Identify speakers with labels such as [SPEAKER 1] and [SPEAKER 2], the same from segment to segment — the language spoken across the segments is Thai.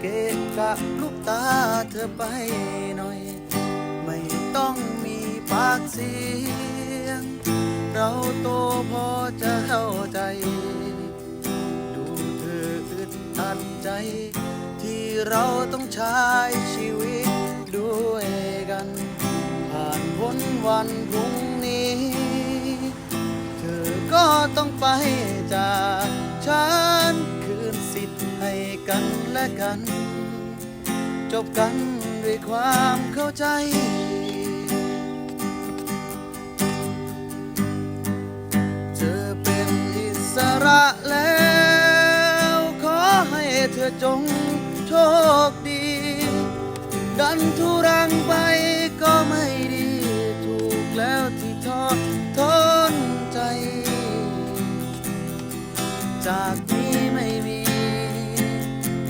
[SPEAKER 1] เกะกะลูกตาเธอไปหน่อย ไม่ต้องมีปากเสียง เราโตพอจะเข้าใจ ดูเธออึดอัดใจ ที่เราต้องใช้ชีวิตด้วยกัน ผ่านพ้นวันพรุ่งนี้ เธอก็ต้องไปจากฉัน และกัน จบกันด้วยความเข้าใจ เธอเป็นอิสระแล้ว ขอให้เธอจงโชคดี ดันทุรังไปก็ไม่ดี ถูกแล้วที่ทอดทนใจ จากนี้ไม่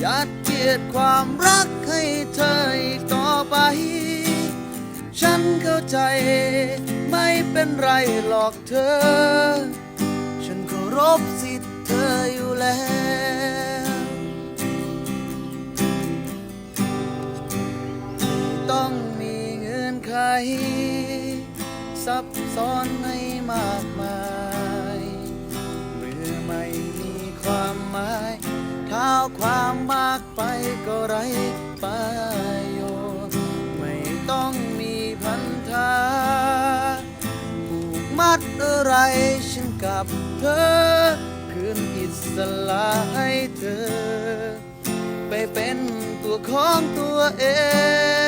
[SPEAKER 1] ยัดเยียดความรักให้เธออีกต่อไป ฉันเข้าใจไม่เป็นไรหรอกเธอ ฉันเคารพสิทธิ์เธออยู่แล้วต้องมีเงื่อนไขซับซ้อนให้มากมายเมื่อไม่าวความมากไปก็ไรประโยชน์ไม่ต้องมีพันธะผูกมัดอะไรฉันกับเธอ คืนอิสระให้เธอ ไปเป็นตัวของตัวเอง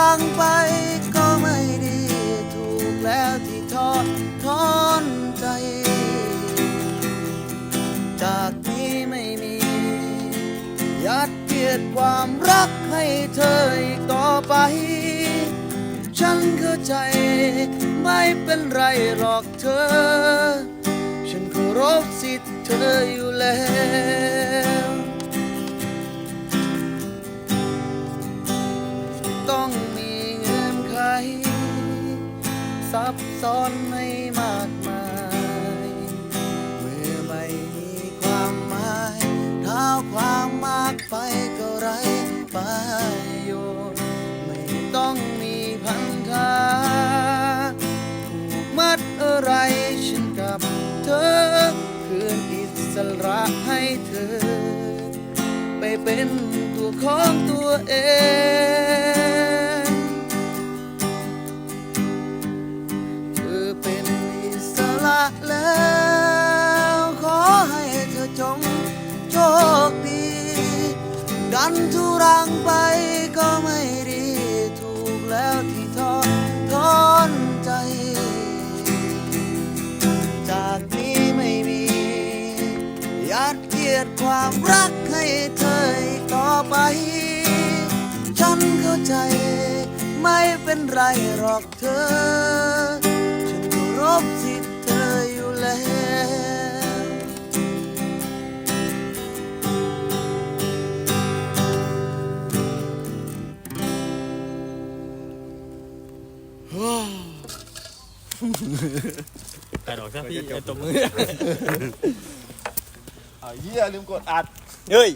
[SPEAKER 1] นทุรังไปก็ไม่ดี ถูกแล้วที่ทอดทอนใจ จากนี้ไม่มี ยัดเยียดความรักให้เธออีกต่อไป ฉันเข้าใจไม่เป็นไรหรอกเธอ ฉันเคารพสิทธิ์เธออยู่แล้ว นไม่มากมาย เมื่อไม่มีความหมายเท้าความมากไปก็ไรประโยชน์ไม่ต้องมีพันธะผูกมัดอะไรฉันกับเธอ คืนอิสระให้เธอ ไปเป็นตัวของตัวเอง เยียดความรักให้เธออีกต่อไป ฉันเข้าใจไม่เป็นไรหรอกเธอ ฉันเคารพสิทธิ์เธออยู่แล้ว
[SPEAKER 2] แต่ดอกซะพี่ไอ้ตัวมือ
[SPEAKER 3] เฮียลืมกดอัด
[SPEAKER 1] เฮ้ย